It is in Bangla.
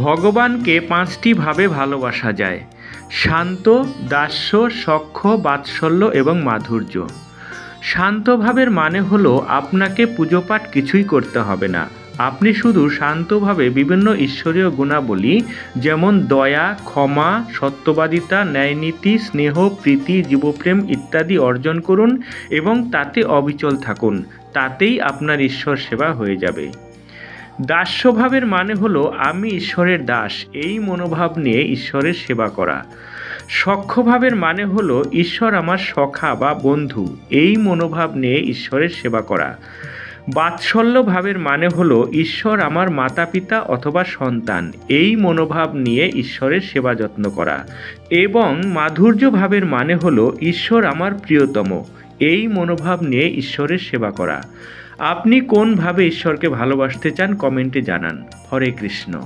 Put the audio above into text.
ভগবানকে পাঁচটি ভাবে ভালোবাসা যায়। শান্ত, দাস্য সখ্য বাৎসল্য এবং মাধুর্য। শান্ত ভাবের মানে হলো আপনাকে পুজোপাঠ কিছুই করতে হবে না। আপনি শুধু শান্তভাবে বিভিন্ন ঈশ্বরীয় গুণাবলী যেমন দয়া, ক্ষমা, সত্যবাদিতা, ন্যায়নীতি, স্নেহ, প্রীতি, জীবপ্রেম ইত্যাদি অর্জন করুন এবং তাতে অবিচল থাকুন। তাতেই আপনার ঈশ্বর সেবা হয়ে যাবে। দাস্যভাবের মানে হলো, আমি ঈশ্বরের দাস, এই মনোভাব নিয়ে ঈশ্বরের সেবা করা। সখ্যভাবের মানে হলো, ঈশ্বর আমার সখা বা বন্ধু, এই মনোভাব নিয়ে ঈশ্বরের সেবা করা। বাৎসল্য ভাবের মানে হলো, ঈশ্বর আমার মাতা পিতা অথবা সন্তান, এই মনোভাব নিয়ে ঈশ্বরের সেবা যত্ন করা। এবং মাধুর্য ভাবের মানে হলো, ঈশ্বর আমার প্রিয়তম এই মনোভাব নিয়ে ঈশ্বরের সেবা করা। আপনি কোনভাবে ঈশ্বরকে ভালোবাসতে চান, কমেন্টে জানান। হরে কৃষ্ণ।